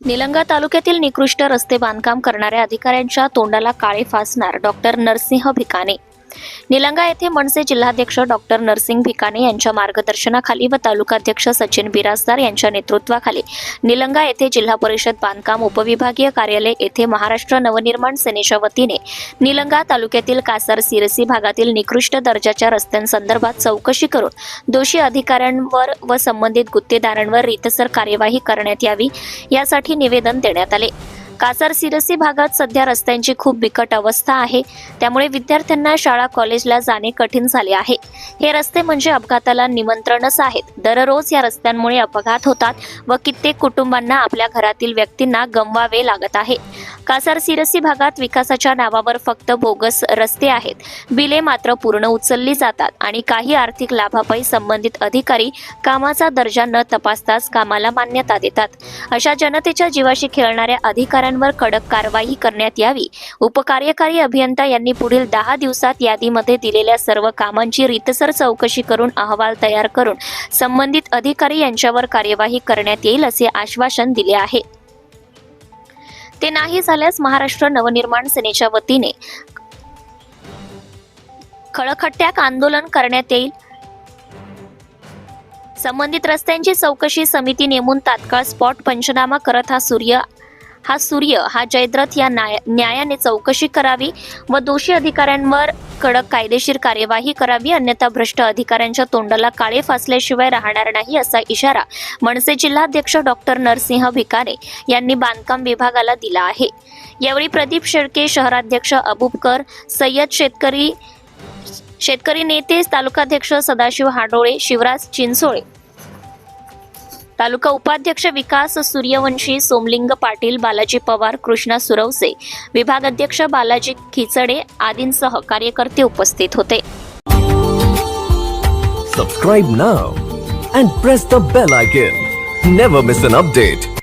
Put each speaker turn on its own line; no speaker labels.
निलंगा तालुक्यातील निकृष्ट रस्ते बांधकाम करणाऱ्या अधिकाऱ्यांच्या तोंडाला काळे फासणार डॉक्टर नरसिंह भिकाणे. निलंगा येथे मनसे जिल्हाध्यक्ष डॉक्टर नरसिंग भिकाणे यांच्या मार्गदर्शनाखाली व तालुकाध्यक्ष सचिन बिराजदार यांच्या नेतृत्वाखाली निलंगा येथे जिल्हा परिषद बांधकाम उपविभागीय कार्यालय येथे महाराष्ट्र नवनिर्माण सेनेच्या वतीने निलंगा तालुक्यातील कासार सिरसी भागातील निकृष्ट दर्जाच्या रस्त्यांसंदर्भात चौकशी करून दोषी अधिकाऱ्यांवर व संबंधित गुत्तेदारांवर रीतसर कार्यवाही करण्यात यावी यासाठी निवेदन देण्यात आले. कासार सिरसी भागात सध्या रस्त्यांची खूप बिकट अवस्था आहे. त्यामुळे विद्यार्थ्यांना शाळा कॉलेजला जाणे कठीण झाले आहे. हे रस्ते म्हणजे अपघाताला निमंत्रणच आहेत. दररोज या रस्त्यांमुळे अपघात होतात व कित्येक कुटुंबांना आपल्या घरातील व्यक्तींना गमवावे लागत आहे. कासार सिरसी भागात विकासाच्या नावावर फक्त बोगस रस्ते आहेत. बिले मात्र पूर्ण उचलली जातात आणि काही आर्थिक लाभापायी संबंधित अधिकारी कामाचा दर्जा न तपासताच कामाला मान्यता देतात. अशा जनतेच्या जीवाशी खेळणाऱ्या अधिकाऱ्यांवर कडक कारवाई करण्यात यावी. उपकार्यकारी अभियंता यांनी पुढील दहा दिवसात यादीमध्ये दिलेल्या सर्व कामांची रीतसर चौकशी करून अहवाल तयार करून संबंधित अधिकारी यांच्यावर कार्यवाही करण्यात येईल असे आश्वासन दिले आहे. ते नाही झाल्यास महाराष्ट्र नवनिर्माण सेनेच्या वतीने खळखट्ट्याक आंदोलन करण्यात येईल. संबंधित रस्त्यांची चौकशी समिती नेमून तात्काळ स्पॉट पंचनामा करत हा सूर्य हा सूर्य हा जयद्रथ या न्यायाने चौकशी करावी व दोषी अधिकाऱ्यांवर कडक कायदेशीर कार्यवाही करावी अन्यथा भ्रष्ट अधिकाऱ्यांच्या तोंडाला काळे फासल्याशिवाय राहणार नाही असा इशारा मनसे जिल्हाध्यक्ष डॉक्टर नरसिंह भिकारे यांनी बांधकाम विभागाला दिला आहे. यावेळी प्रदीप शेळके शहराध्यक्ष अबूबकर सय्यद शेतकरी शेतकरी नेते तालुकाध्यक्ष सदाशिव हाडोळे शिवराज चिंचोळे तालुका उपाध्यक्ष विकास सूर्यवंशी सोमलिंग पाटील बालाजी पवार कृष्णा सुरवसे विभाग अध्यक्ष बालाजी खिचडे आदींसह कार्यकर्ते उपस्थित होते.
Subscribe now and press the bell icon never miss an update